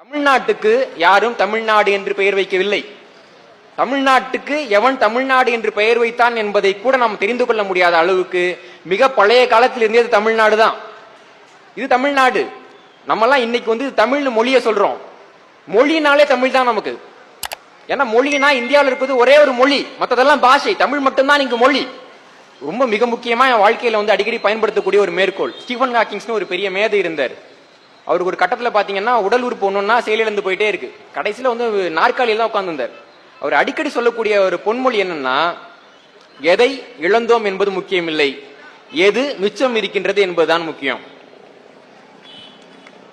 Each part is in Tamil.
தமிழ்நாட்டுக்கு யாரும் தமிழ்நாடு என்று பெயர் வைக்கவில்லை. தமிழ்நாட்டுக்கு எவன் தமிழ்நாடு என்று பெயர் வைத்தான் என்பதை கூட நாம் தெரிந்து கொள்ள முடியாத அளவுக்கு மிக பழைய காலத்தில் இருந்தே தமிழ்நாடு தான் இது தமிழ்நாடு. நம்மலாம் இன்னைக்கு வந்து தமிழ் மொழியை சொல்றோம். மொழினாலே தமிழ் தான் நமக்கு. ஏன்னா மொழினா இந்தியாவில் இருப்பது ஒரே ஒரு மொழி. மற்றதெல்லாம் பாஷை. தமிழ் மட்டும்தான் இங்கு மொழி. ரொம்ப மிக முக்கியமா என் வாழ்க்கையில வந்து அடிக்கடி பயன்படுத்தக்கூடிய ஒரு மேற்கோள். ஸ்டீஃபன் ஹாக்கிங்ஸ்னு ஒரு பெரிய மேதை இருந்தார். அவருக்கு ஒரு கட்டத்தில் பார்த்தீங்கன்னா உடல் உறுப்பு ஒண்ணுன்னா செயலிழந்து போயிட்டே இருக்கு. கடைசியில் வந்து நாற்காலியில் தான் உட்காந்துருந்தார் அவர் அடிக்கடி சொல்லக்கூடிய ஒரு பொன்மொழி என்னன்னா எதை இழந்தோம் என்பது முக்கியமில்லை. எது மிச்சம் இருக்கின்றது என்பதுதான் முக்கியம்.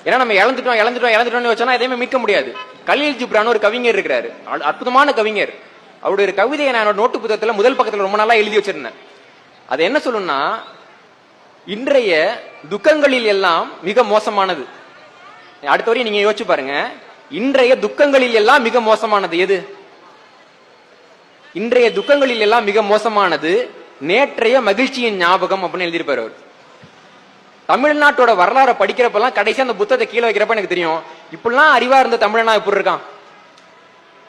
ஏன்னா நம்ம இழந்துட்டோம் இழந்துட்டோம் இழந்துட்டோம்னு வச்சோம்னா எதையுமே மீட்க முடியாது. கலீல் ஜிப்ரான் ஒரு கவிஞர் இருக்கிறாரு. அற்புதமான கவிஞர். அவருடைய ஒரு கவிதையை நான் என்னோட நோட்டு புத்தகத்துல முதல் பக்கத்துல ரொம்ப நாளா எழுதி வச்சிருந்தேன். அது என்ன சொல்லும்னா இன்றைய துக்கங்களில் எல்லாம் மிக மோசமானது. அடுத்த வரையும் நீங்க யோசிச்சு பாருங்க. இன்றைய துக்கங்களில் எல்லாம் மிக மோசமானது எது? இன்றைய துக்கங்களில் எல்லாம் மிக மோசமானது நேற்றைய மகிழ்ச்சியின் ஞாபகம் அப்படின்னு எழுதியிருப்பாரு அவர். தமிழ்நாட்டோட வரலாறை படிக்கிறப்பெல்லாம் கடைசி அந்த புத்தகத்தை கீழே வைக்கிறப்ப எனக்கு தெரியும். இப்படிலாம் அறிவா இருந்த தமிழனா எப்படி இருக்கான்?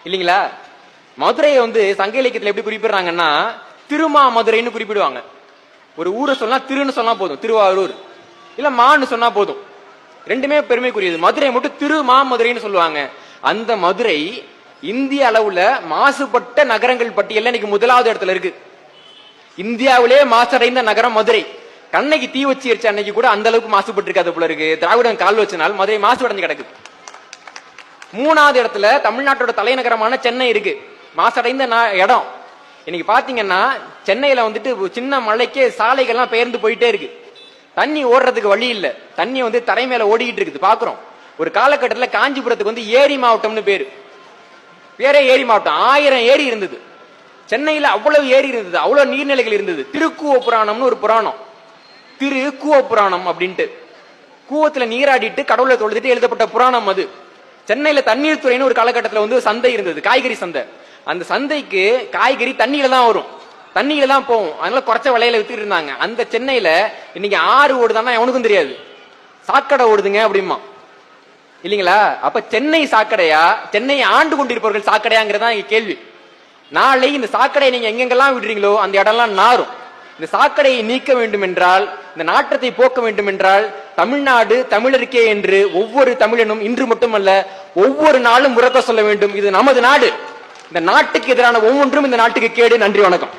இல்லைங்களா? மதுரையை வந்து சங்க இலக்கியத்துல எப்படி குறிப்பிடுறாங்கன்னா திருமா மதுரைன்னு குறிப்பிடுவாங்க. ஒரு ஊரை சொன்னா திருன்னு சொன்னா போதும். திருவாரூர். இல்ல மான்னு சொன்னா போதும். ரெண்டுமே பெருமைக்குரியது. மதுரை மட்டும் திரு மாமதுரைன்னு சொல்லுவாங்க. அந்த மதுரை இந்திய அளவுல மாசுபட்ட நகரங்கள் பட்டியல்ல இன்னைக்கு முதலாவது இடத்துல இருக்கு. இந்தியாவிலே மாசடைந்த நகரம் மதுரை. கண்ணைக்கு தீ வச்சு எரிச்ச அன்னைக்கு கூட அந்த அளவுக்கு மாசுபட்டு இருக்காது போல இருக்கு. திராவிடம் கால் வச்சனால் மதுரை மாசுபடைஞ்சு கிடக்கு. மூணாவது இடத்துல தமிழ்நாட்டோட தலைநகரமான சென்னை இருக்கு. மாசடைந்த இடம். இன்னைக்கு பாத்தீங்கன்னா சென்னையில வந்துட்டு சின்ன மலைக்கே சாலைகள்லாம் பெயர்ந்து போயிட்டே இருக்கு. தண்ணி ஓடுறதுக்கு வழி இல்ல. தண்ணி வந்து தரை மேல ஓடிக்கிட்டு இருக்குது. பாக்குறோம். ஒரு காலகட்டத்தில் காஞ்சிபுரத்துக்கு வந்து ஏரி மாவட்டம்னு பேரு. பேரே ஏரி மாவட்டம். ஆயிரம் ஏரி இருந்தது. சென்னையில அவ்வளவு ஏரி இருந்தது. அவ்வளவு நீர்நிலைகள் இருந்தது. திருக்குவ புராணம்னு ஒரு புராணம். திரு கூவ புராணம் அப்படின்ட்டு. கூவத்துல நீராடிட்டு கடவுளை தொழுதுட்டு எழுதப்பட்ட புராணம் அது. சென்னையில தண்ணீர் துறைன்னு ஒரு காலகட்டத்தில் வந்து சந்தை இருந்தது. காய்கறி சந்தை. அந்த சந்தைக்கு காய்கறி தண்ணியில தான் வரும். தண்ணியில தான் போகும் அதனால குறைச்ச விலையில வித்துட்டு இருந்தாங்க. அந்த சென்னையில இன்னைக்கு ஆறு ஓடுதான்னா எவனுக்கும் தெரியாது. சாக்கடை ஓடுதுங்க அப்படிமா இல்லைங்களா? அப்ப சென்னை சாக்கடையா? சென்னையை ஆண்டு கொண்டிருப்பவர்கள் சாக்கடையாங்கிறதா இங்க கேள்வி. நாளை இந்த சாக்கடையை நீங்க எங்கெங்கெல்லாம் விடுறீங்களோ அந்த இடம்லாம் நாரும். இந்த சாக்கடையை நீக்க வேண்டும் என்றால் இந்த நாட்டத்தை போக்க வேண்டும் என்றால் தமிழ்நாடு தமிழருக்கே என்று ஒவ்வொரு தமிழனும் இன்று மட்டுமல்ல ஒவ்வொரு நாளும் உறக்க சொல்ல வேண்டும். இது நமது நாடு. இந்த நாட்டுக்கு எதிரான ஒவ்வொன்றும் இந்த நாட்டுக்கு கேடு. நன்றி வணக்கம்.